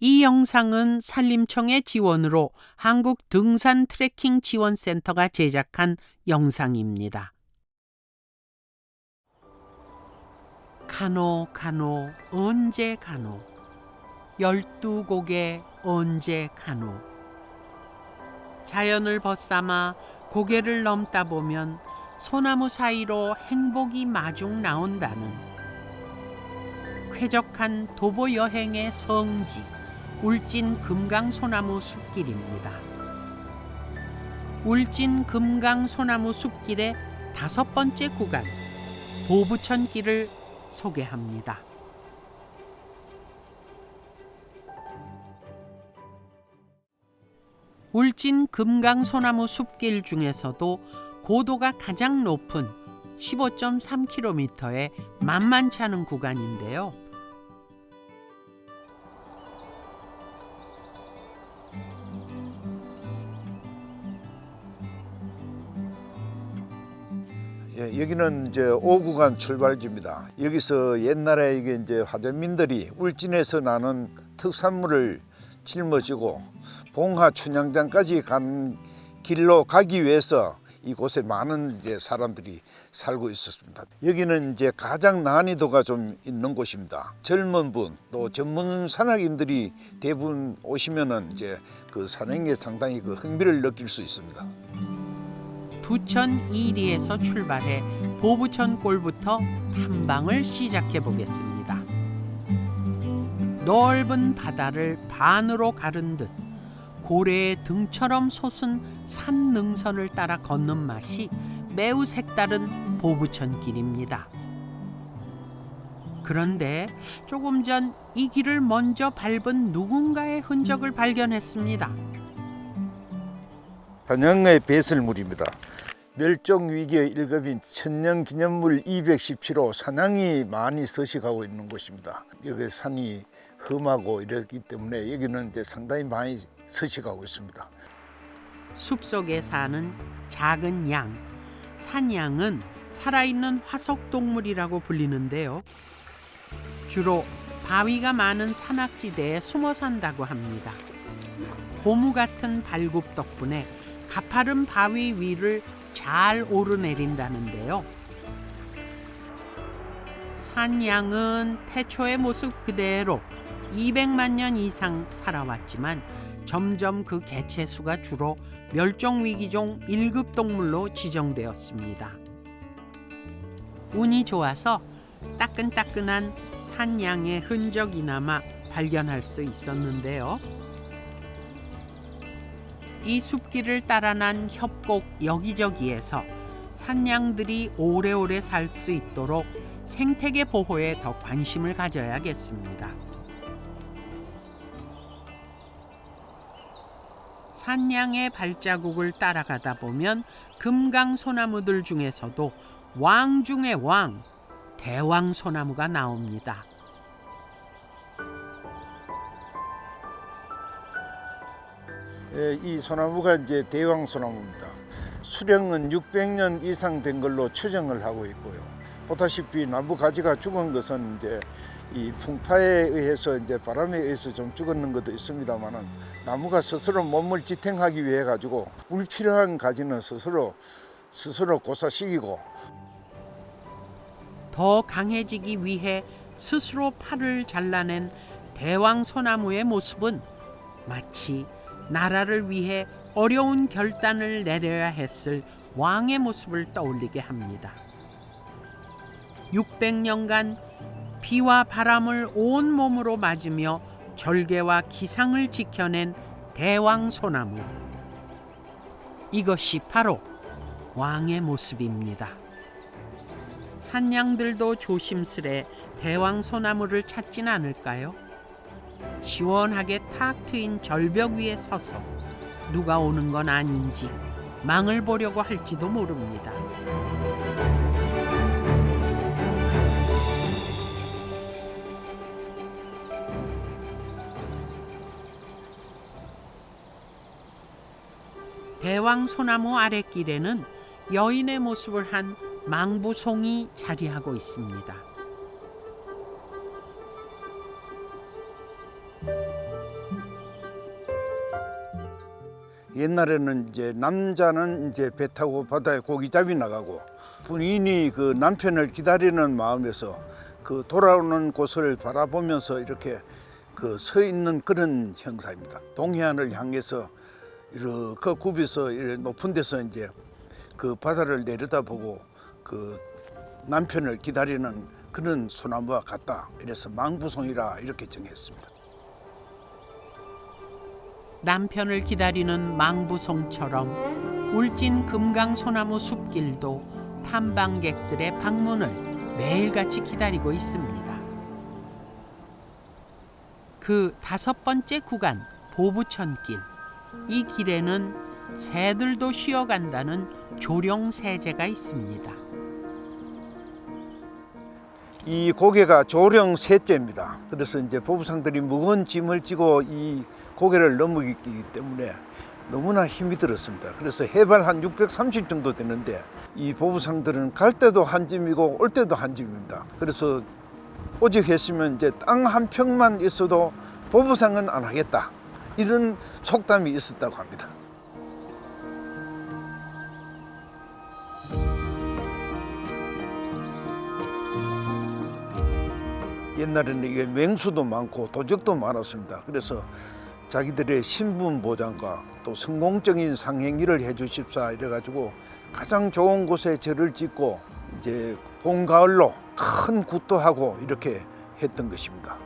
이 영상은 산림청의 지원으로 한국 등산 트레킹 지원센터가 제작한 영상입니다. 가노 가노 언제 가노? 열두 곡에 언제 가노? 자연을 벗삼아 고개를 넘다 보면 소나무 사이로 행복이 마중 나온다는 쾌적한 도보 여행의 성지 울진 금강소나무 숲길입니다. 울진 금강소나무 숲길의 다섯 번째 구간 보부천길을 소개합니다. 울진 금강소나무 숲길 중에서도 고도가 가장 높은 15.3km의 만만치 않은 구간인데요. 예, 여기는 이제 오구간 출발지입니다. 여기서 옛날에 이게 이제 화전민들이 울진에서 나는 특산물을 짊어지고 봉하 춘향장까지 간 길로 가기 위해서 이곳에 많은 이제 사람들이 살고 있었습니다. 여기는 이제 가장 난이도가 좀 있는 곳입니다. 젊은 분 또 전문 산악인들이 대부분 오시면은 이제 그 산행에 상당히 그 흥미를 느낄 수 있습니다. 부천 이리에서 출발해 보부천 골부터 탐방을 시작해 보겠습니다. 넓은 바다를 반으로 가른 듯 고래의 등처럼 솟은 산 능선을 따라 걷는 맛이 매우 색다른 보부천 길입니다. 그런데 조금 전 이 길을 먼저 밟은 누군가의 흔적을 발견했습니다. 현영의 배설물입니다. 멸종 위기의 1급인 천년기념물 210피로 산양이 많이 서식하고 있는 곳입니다. 여기 산이 험하고 이렇기 때문에 여기는 이제 상당히 많이 서식하고 있습니다. 숲속에 사는 작은 양, 산양은 살아있는 화석 동물이라고 불리는데요. 주로 바위가 많은 사막지대에 숨어 산다고 합니다. 고무 같은 발굽 덕분에 가파른 바위 위를 잘 오르내린다는데요. 산양은 태초의 모습 그대로 200만 년 이상 살아왔지만 점점 그 개체 수가 줄어 멸종 위기종 1급 동물로 지정되었습니다. 운이 좋아서 따끈따끈한 산양의 흔적이나마 발견할 수 있었는데요. 이 숲길을 따라 난 협곡 여기저기에서 산양들이 오래오래 살 수 있도록 생태계 보호에 더 관심을 가져야겠습니다. 산양의 발자국을 따라가다 보면 금강 소나무들 중에서도 왕 중의 왕, 대왕 소나무가 나옵니다. 이 소나무가 이제 대왕 소나무입니다. 수령은 600년 이상 된 걸로 추정을 하고 있고요. 보다시피 나무 가지가 죽은 것은 이제 이 풍파에 의해서 이제 바람에 의해서 좀 죽었는 것도 있습니다만은 나무가 스스로 몸을 지탱하기 위해 가지고 불필요한 가지는 스스로 스스로 고사시키고 더 강해지기 위해 스스로 팔을 잘라낸 대왕 소나무의 모습은 마치 나라를 위해 어려운 결단을 내려야 했을 왕의 모습을 떠올리게 합니다. 600년간 비와 바람을 온 몸으로 맞으며 절개와 기상을 지켜낸 대왕 소나무. 이것이 바로 왕의 모습입니다. 산양들도 조심스레 대왕 소나무를 찾진 않을까요? 시원하게 탁 트인 절벽 위에 서서 누가 오는 건 아닌지 망을 보려고 할지도 모릅니다. 대왕 소나무 아랫길에는 여인의 모습을 한 망부송이 자리하고 있습니다. 옛날에는 이제 남자는 이제 배 타고 바다에 고기 잡이 나가고 부인이 그 남편을 기다리는 마음에서 그 돌아오는 곳을 바라보면서 이렇게 그 서 있는 그런 형사입니다. 동해안을 향해서 이렇게 굽혀서 이렇게 높은 데서 이제 그 바다를 내려다보고 그 남편을 기다리는 그런 소나무와 같다. 이래서 망부송이라 이렇게 정했습니다. 남편을 기다리는 망부송처럼 울진 금강 소나무 숲길도 탐방객들의 방문을 매일같이 기다리고 있습니다. 그 다섯 번째 구간 보부천길 이 길에는 새들도 쉬어간다는 조령세제가 있습니다. 이 고개가 조령 셋째입니다. 그래서 이제 보부상들이 무거운 짐을 지고 이 고개를 넘기 때문에 너무나 힘이 들었습니다. 그래서 해발 한 630 정도 되는데 이 보부상들은 갈 때도 한 짐이고 올 때도 한 짐입니다. 그래서 오직 했으면 이제 땅 한 평만 있어도 보부상은 안 하겠다. 이런 속담이 있었다고 합니다. 옛날에는 이게 맹수도 많고 도적도 많았습니다. 그래서 자기들의 신분 보장과 또 성공적인 상행위를 해주십사 이래가지고 가장 좋은 곳에 절을 짓고 이제 봄 가을로 큰 굿도 하고 이렇게 했던 것입니다.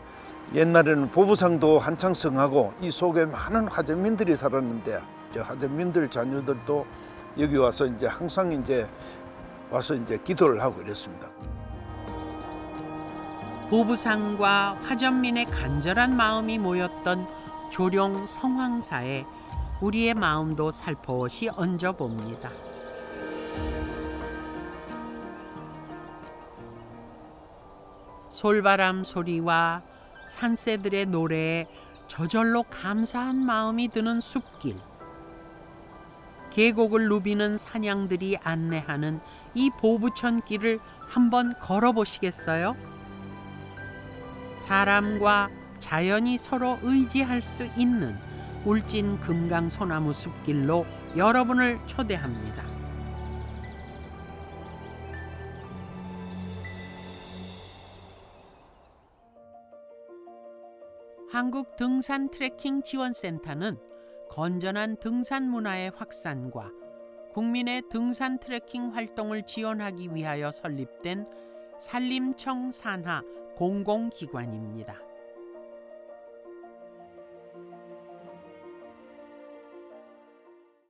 옛날에는 보부상도 한창 성하고 이 속에 많은 화전민들이 살았는데 화전민들 자녀들도 여기 와서 이제 항상 이제 와서 이제 기도를 하고 이랬습니다. 보부상과 화전민의 간절한 마음이 모였던 조령 성황사에 우리의 마음도 살포시 얹어 봅니다. 솔바람 소리와 산새들의 노래에 저절로 감사한 마음이 드는 숲길. 계곡을 누비는 사냥들이 안내하는 이 보부천 길을 한번 걸어보시겠어요? 사람과 자연이 서로 의지할 수 있는 울진 금강 소나무 숲길로 여러분을 초대합니다. 한국 등산 트레킹 지원센터는 건전한 등산 문화의 확산과 국민의 등산 트레킹 활동을 지원하기 위하여 설립된 산림청 산하 공공기관입니다.